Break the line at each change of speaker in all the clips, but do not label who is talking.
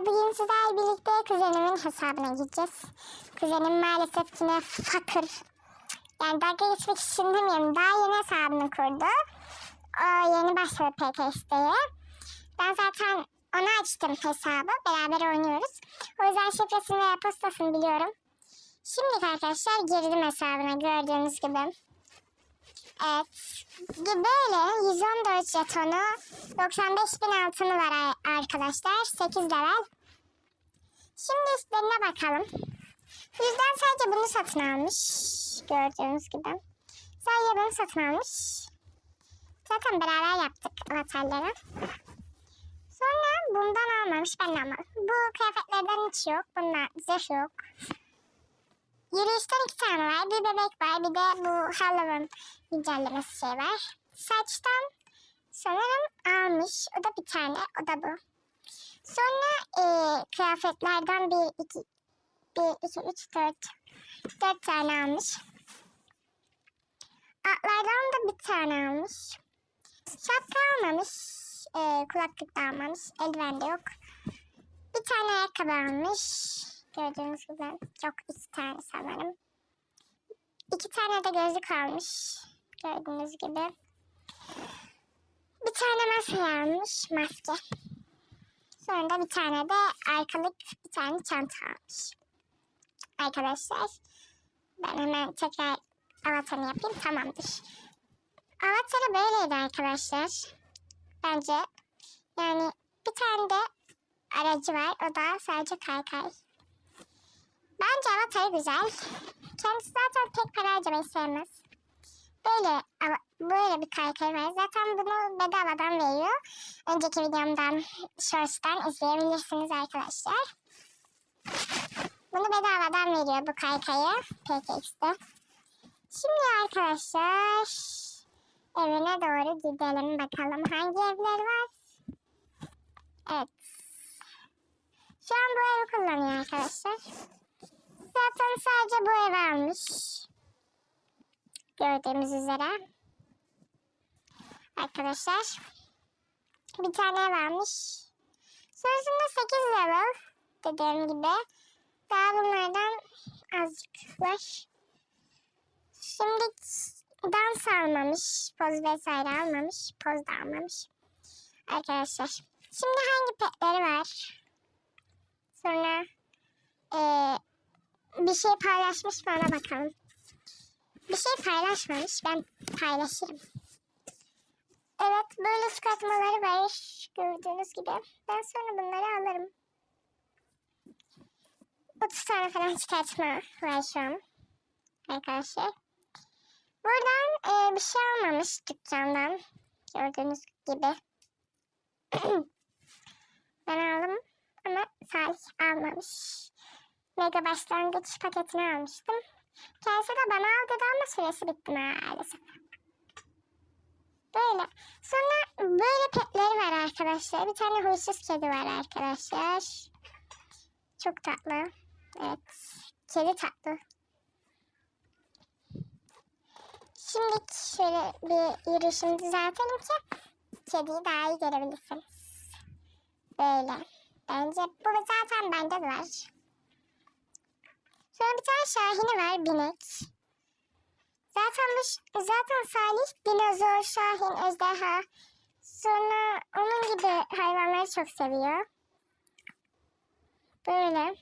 bugün sizlerle birlikte kuzenimin hesabına gideceğiz. Kuzenim maalesef yine fakir. Yani dalga geçmek için demiyorum. Daha yeni hesabını kurdu. O yeni başladı PKS'ye. Ben zaten ona açtım hesabı. Beraber oynuyoruz. O yüzden şifresini ve postasını biliyorum. Şimdi arkadaşlar girdim hesabına gördüğünüz gibi. Evet. Böyle 114 jetonu 95 bin altını var ar- arkadaşlar. 8 level. Şimdi üstlerine bakalım. Yüzden sadece bunu satın almış. Gördüğünüz gibi. Sadece bunu satın almış. Zaten beraber yaptık avatarları. Sonra bundan almamış ben de almadım. Bu kıyafetlerden hiç yok. Bunlar zırh yok. Yürüyüşten iki tane var. Bir bebek var. Bir de bu Halloween güncellemesi şey var. Saçtan sanırım almış. O da bir tane. O da bu. Sonra e, kıyafetlerden bir, iki, bir, iki, üç, dört. Dört tane almış. Atlardan da bir tane almış. Şapka almamış. E, kulaklık da almamış. Eldiven de yok. Bir tane ayakkabı almış. Gördüğünüz gibi çok iki tane sanırım. İki tane de gözlük almış. Gördüğünüz gibi. Bir tane maske almış. Maske. Sonra da bir tane de arkalık bir tane çanta almış. Arkadaşlar ben hemen tekrar avatarını yapayım. Tamamdır. Avatarı böyleydi arkadaşlar. Bence yani bir tane de aracı var. O da sadece kaykay. Bence avatarı güzel. Kendisi zaten pek para harcamayı sevmez. Böyle ama böyle bir kaykay var. Zaten bunu bedavadan veriyor. Önceki videomdan, Shorts'tan izleyebilirsiniz arkadaşlar. Bunu bedavadan veriyor bu kaykayı PKX'de. Şimdi arkadaşlar evine doğru gidelim bakalım hangi evler var. Evet. Şu an bu evi kullanıyor arkadaşlar. Zaten sadece bu evi almış. Gördüğümüz üzere. Arkadaşlar. Bir tane ev almış. Sonrasında 8 level. Dediğim gibi. Daha bunlardan azıcık var. Şimdi dans almamış. Poz vesaire almamış. Poz da almamış. Arkadaşlar. Şimdi hangi petleri var? Sonra eee bir şey paylaşmış mı ona bakalım. Bir şey paylaşmamış. Ben paylaşırım. Evet böyle çıkartmaları var. Gördüğünüz gibi. Ben sonra bunları alırım. 30 tane falan çıkartma var şu an. Arkadaşlar. Buradan e, bir şey almamış dükkandan. Gördüğünüz gibi. ben aldım ama Salih almamış mega başlangıç paketini almıştım. Kendisi de bana al dedi ama süresi bitti maalesef. Böyle. Sonra böyle petleri var arkadaşlar. Bir tane huysuz kedi var arkadaşlar. Çok tatlı. Evet. Kedi tatlı. Şimdi şöyle bir yürüyüşümü düzeltelim ki kediyi daha iyi görebilirsiniz. Böyle. Bence bu zaten bende de var. Sonra bir tane şahini var binek. Zaten bu, zaten Salih dinozor, şahin, ejderha. Sonra onun gibi hayvanları çok seviyor. Böyle.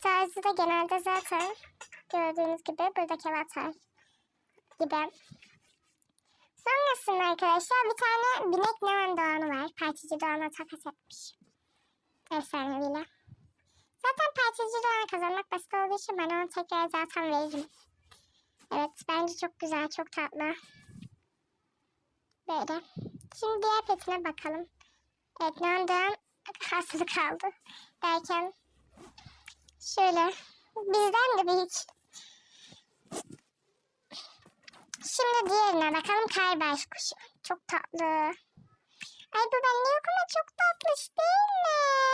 Tarzı da genelde zaten gördüğünüz gibi buradaki avatar gibi. Sonrasında arkadaşlar bir tane binek neon doğanı var. Parçacı doğana takas etmiş. Efsaneviyle. Zaten parçacı doğan kazanmak basit olduğu için ben onu tekrar zaten veririm. Evet bence çok güzel, çok tatlı. Böyle. Şimdi diğer petine bakalım. Evet Nandan hastalık kaldı. Derken şöyle bizden de büyük. Şimdi diğerine bakalım kar kuşu. Çok tatlı. Ay bu bende yok ama çok tatlış değil mi?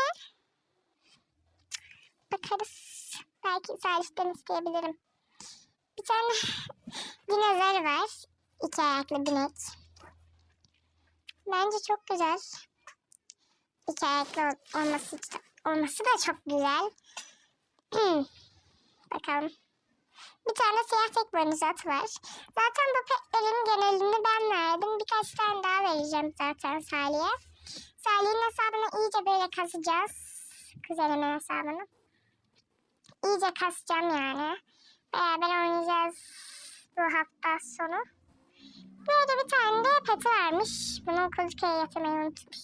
Bakarız. Belki Salih'ten isteyebilirim. Bir tane dinozor var. İki ayaklı binek. Bence çok güzel. İki ayaklı ol- olması, olması da çok güzel. Bakalım. Bir tane siyah tek boynuz var. Zaten bu petlerin genelini ben verdim. Birkaç tane daha vereceğim zaten Salih'e. Salih'in hesabını iyice böyle kasacağız. Kuzenimin hesabını. İyice kasacağım yani. Beraber oynayacağız bu hafta sonu. Böyle bir tane de peti varmış. Bunu kuluçkaya yatırmayı unutmuş.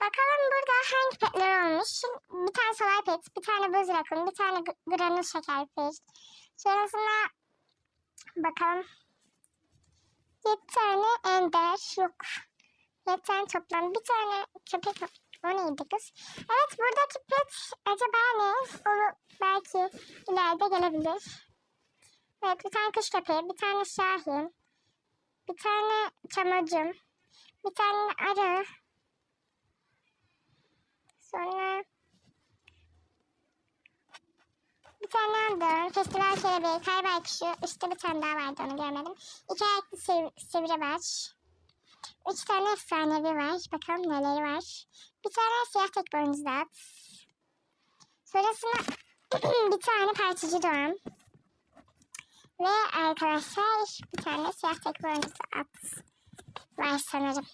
Bakalım burada hangi petler olmuş. Bir tane solar pet, bir tane buz rakun, bir tane granül şeker pet. Sonrasında bakalım. 7 tane ender yok. 7 tane toplam. Bir tane köpek o neydi kız? Evet buradaki pet acaba ne? O belki ileride gelebilir. Evet bir tane kış köpeği, bir tane şahin, bir tane çamacım, bir tane arı, sonra bir tane aldım. Festival kelebeği, kaybay kuşu, üstte bir tane daha vardı onu görmedim. İki ayaklı sev sivribaş. Üç tane efsanevi var. Bakalım neleri var. Bir tane siyah tek boynuzlu at. Sonrasında bir tane parçacı doğan. Ve arkadaşlar bir tane siyah tek boynuzlu at var sanırım.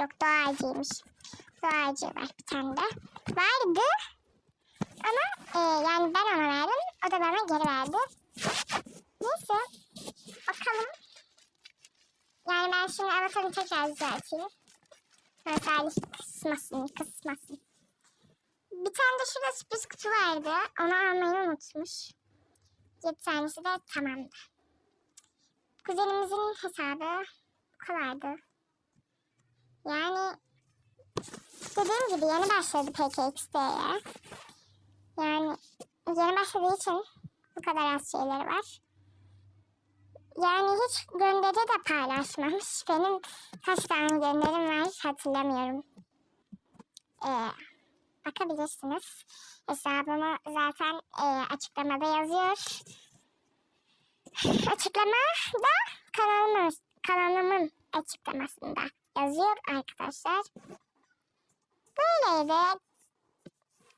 Yok doğacıymış. Doğacı var bir tane de. Vardı. Ama e, yani ben ona verdim. O da bana geri verdi. Neyse. Bakalım. Ben şimdi avatarını tekrar düzelteyim. Salih kısmasın, kısmasın. Bir tane de şurada sürpriz kutu vardı. Onu almayı unutmuş. 7 tanesi de tamamdı. Kuzenimizin hesabı bu kadardı. Yani dediğim gibi yeni başladı PKXD'ye. Yani yeni başladığı için bu kadar az şeyleri var. Yani hiç gönderi de paylaşmamış. Benim kaç tane gönderim var hatırlamıyorum. Ee, bakabilirsiniz. Hesabımı zaten e, açıklamada yazıyor. Açıklama da kanalımın, kanalımın açıklamasında yazıyor arkadaşlar. Böyleydi.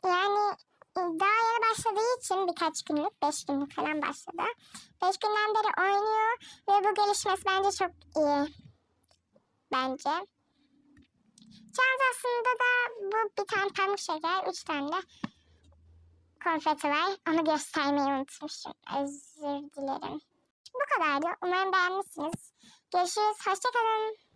Yani daha yeni başladığı için birkaç günlük, beş günlük falan başladı. Beş günden beri oynuyor ve bu gelişmesi bence çok iyi. Bence. Çantasında da bu bir tane pamuk şeker, üç tane de konfeti var. Onu göstermeyi unutmuşum. Özür dilerim. Bu kadardı. Umarım beğenmişsiniz. Görüşürüz. Hoşçakalın.